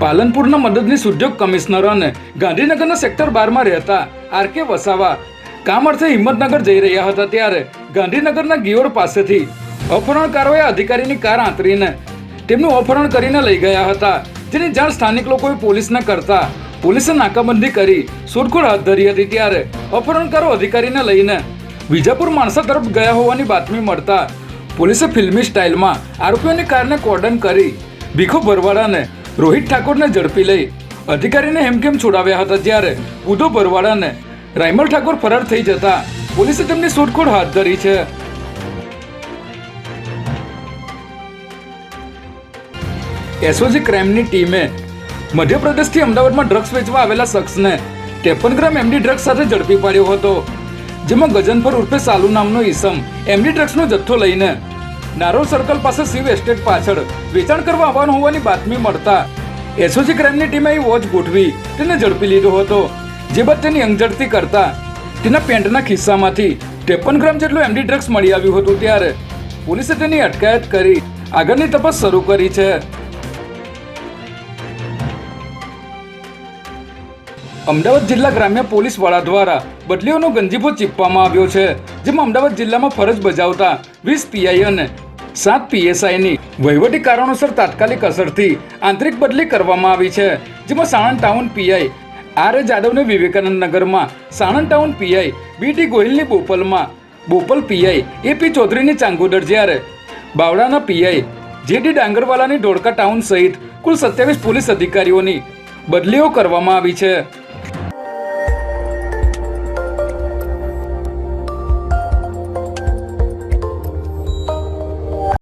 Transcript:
પાલનપુરના મદદનીશ ઉદ્યોગ કમિશનર અને ગાંધીનગરના સેક્ટર બારમાં રહેતા આર કે વસાવા કામ અર્થે હિંમતનગર જઈ રહ્યા હતા ત્યારે ગાંધીનગરના ગિયોડ પાસેથી અપહરણકારોએ અધિકારીની કાર આંતરીને તેમનું અપહરણ કરીને લઈ ગયા હતા. જેની જાણ સ્થાનિક લોકોએ પોલીસને કરતા પોલીસે નાકાબંધી કરી શોધખોળ હાથ ધરી હતી ત્યારે અપહરણકારો અધિકારીને લઈને વિજાપુર માણસા તરફ ગયા હોવાની બાતમી મળતા પોલીસે ફિલ્મી સ્ટાઇલમાં આરોપીઓની કારને કોર્ડન કરી ભીખો ભરવાડાને રોહિત ઠાકોરને ઝડપી લઈ. અધિકારીને હેમખેમ છોડાવ્યા હતા જ્યારે ઉધો ભરવાડાને રાયમલ ઠાકોર ફરાર થઈ જતા પોલીસે તેમની શોધખોળ હાથ ધરી છે. એસઓજી ક્રાઇમની ટીમે મધ્યપ્રદેશથી અમદાવાદમાં ડ્રગ્સ વેચવા આવેલા શખ્સને ત્રેપન ગ્રામ એમડી ડ્રગ્સ સાથે ઝડપી પાડ્યો હતો, જેમાં ગજનફર ઉર્ફે સાલુ નામનો ઈસમ એમડી ડ્રગ્સનો જથ્થો લઈને નારોલ સર્કલ પાસે શિવ એસ્ટેટ પાછળ. વેચાણ કરવા આવવાનું હોવાની બાતમી મળતા એસઓજી ક્રાઇમની ટીમે એ વોચ ગોઠવી. તેને ઝડપી લીધો હતો. જે બાદ તેની અંગઝડતી કરતા તેના પેન્ટના ખિસ્સામાંથી ત્રેપન ગ્રામ જેટલું એમડી ડ્રગ્સ મળી આવ્યું હતું ત્યારે પોલીસે તેની અટકાયત કરી, આગળની તપાસ શરૂ કરી છે. અમદાવાદ જિલ્લા ગ્રામ્ય પોલીસ વડા દ્વારા બદલીઓનો ગંજીફો ચીપવામાં આવ્યો છે, જેમાં અમદાવાદ જિલ્લામાં ફરજ બજાવતા વીસ પીઆઈ અને સાત પીએસઆઈની વહીવટી કારણોસર તાત્કાલિક અસરથી આંતરિક બદલી કરવામાં આવી છે, જેમાં સાણંદ ટાઉન પીઆઈ આર જાદવને વિવેકાનંદ નગરમાં, Sanand town PI B T ગોહિલની બોપલમાં, બોપલ પીઆઈ એપી ચૌધરીની ચાંગોદર જ્યારે બાવડાના પીઆઈ જે ડી ડાંગરવાલાની ઢોળકા ટાઉન સહિત કુલ સત્યાવીસ પોલીસ અધિકારીઓની બદલીઓ કરવામાં આવી છે.